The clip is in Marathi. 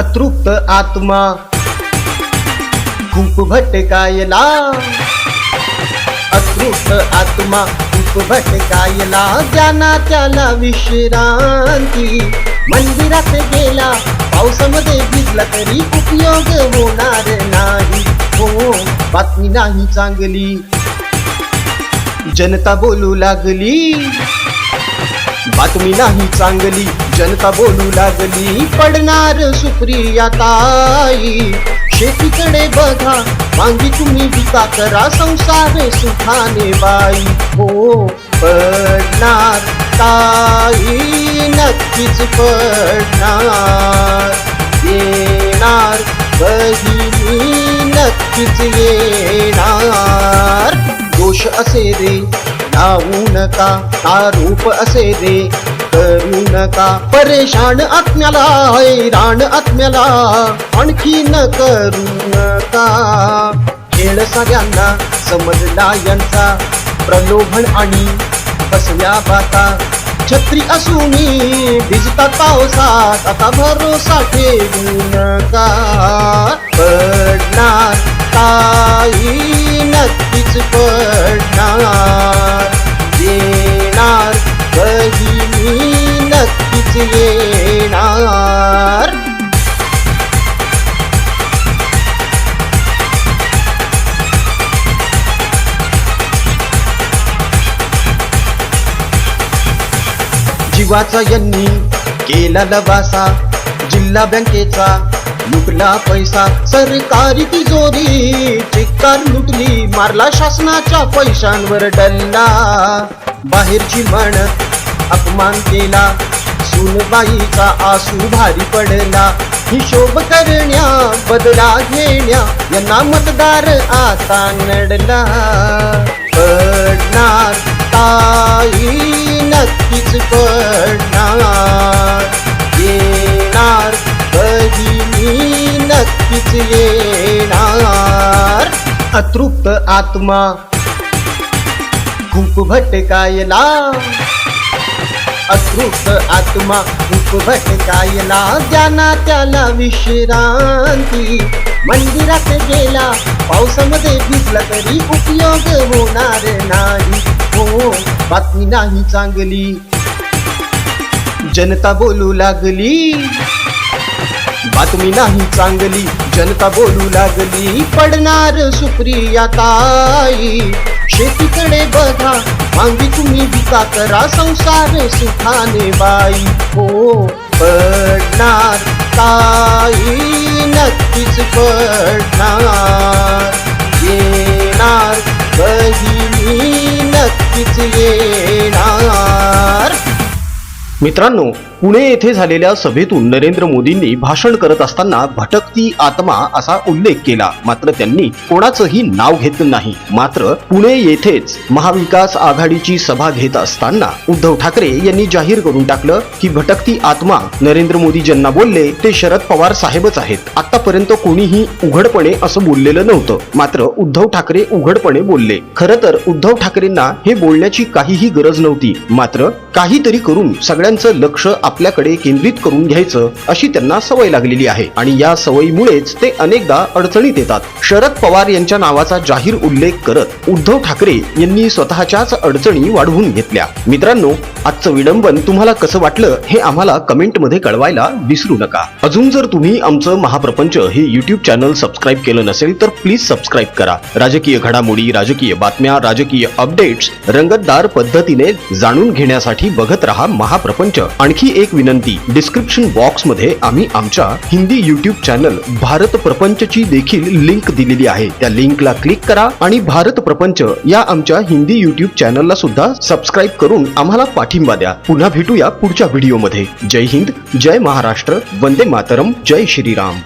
अतृप्त आत्मा. खूप भटकायला. अतृप्त आत्मा खूप भटकायला. ज्यांना त्याला विश्रांती. मंदिरात गेला पावसामध्ये भिजला तरी उपयोग होणार नाही. हो बातमी नाही चांगली. जनता बोलू लागली. बातमी नाही चांगली. जनता बोलू लागली. पडणार सुप्रिया ताई. शेतीकडे बघा. मांगी तुम्ही विका करा. संसार सुखाने बाई. हो पडणार ताई. नक्कीच पडणार. येणार बहिणी. नक्कीच येणार. दोष असे रे. नाऊ नका. आरोप असे रे. करू नका परेशान आत्म्याला हैराण आत्म्याला आणखी न करू नका खेळ सगळ्यांना समजला यांचा. प्रलोभन आणि बसल्या बाता. छत्री असूनी भिजतात पावसात. आता भरोसा ठेवू नका पडणार ताई नक्कीच पडणार. येणार. जीवाचा यांनी केला लबासा जिल्हा बँकेचा लुटला पैसा सरकारी तिजोरी चिक्कार लुटली मारला शासनाच्या पैशांवर डल्ला. बाहेरची म्हण अपमान केला बाईचा आसू भारी पडला. हिशोब करण्या बदला घेण्या यांना मतदार आता नडला. पडणार ताई नक्कीच पडणार. येणार बहिणी नक्कीच येणार. अतृप्त आत्मा खूप भटकायला. अतृप्त आत्मा खूप भटकायला ज्यांना त्याला विश्रांती. मंदिरात गेला पावसामध्ये भिजला तरी उपयोग होणार नाही. हो बातमी नाही चांगली. जनता बोलू लागली. बातमी नाही चांगली. जनता बोलू लागली. पडणार सुप्रिया ताई. शेतीकडे बघा मांगी तुम्ही विका करा संसार सुखाने बाई. हो पडणार ताई नक्कीच पडणार. येणार बहिणी नक्कीच येणार. मित्रांनो पुणे येथे झालेल्या सभेतून नरेंद्र मोदींनी भाषण करत असताना भटकती आत्मा असा उल्लेख केला. मात्र त्यांनी कोणाचंही नाव घेतलं नाही. मात्र पुणे येथेच महाविकास आघाडीची सभा घेत असताना उद्धव ठाकरे यांनी जाहीर करून टाकलं की भटकती आत्मा नरेंद्र मोदी ज्यांना बोलले ते शरद पवार साहेबच आहेत. आतापर्यंत कोणीही उघडपणे असं बोललेलं नव्हतं. मात्र उद्धव ठाकरे उघडपणे बोलले. खरं तर उद्धव ठाकरेंना हे बोलण्याची काहीही गरज नव्हती. मात्र काहीतरी करून सगळ्यांचं लक्ष आपल्याकडे केंद्रित करून घ्यायचं अशी त्यांना सवय लागलेली आहे. आणि या सवयीमुळेच ते अनेकदा अडचणीत येतात. शरद पवार यांच्या नावाचा जाहीर उल्लेख करत उद्धव ठाकरे यांनी स्वतःच्याच अडचणी वाढवून घेतल्या. मित्रांनो आजचं विडंबन तुम्हाला कसं वाटलं हे आम्हाला कमेंटमध्ये कळवायला विसरू नका. अजून जर तुम्ही आमचं महाप्रपंच हे युट्यूब चॅनल सबस्क्राईब केलं नसेल तर प्लीज सबस्क्राईब करा. राजकीय घडामोडी राजकीय बातम्या राजकीय अपडेट्स रंगतदार पद्धतीने जाणून घेण्यासाठी बघत रहा महाप्रपंच. आणखी एक विनंती. डिस्क्रिप्शन बॉक्समध्ये आम्ही आमच्या हिंदी युट्यूब चॅनल भारत प्रपंचची देखील लिंक दिलेली आहे. त्या लिंकला क्लिक करा आणि भारत प्रपंच या आमच्या हिंदी युट्यूब चॅनलला सुद्धा सबस्क्राईब करून आम्हाला पाठिंबा द्या. पुन्हा भेटूया पुढच्या व्हिडिओमध्ये जय हिंद जय महाराष्ट्र वंदे मातरम जय श्रीराम.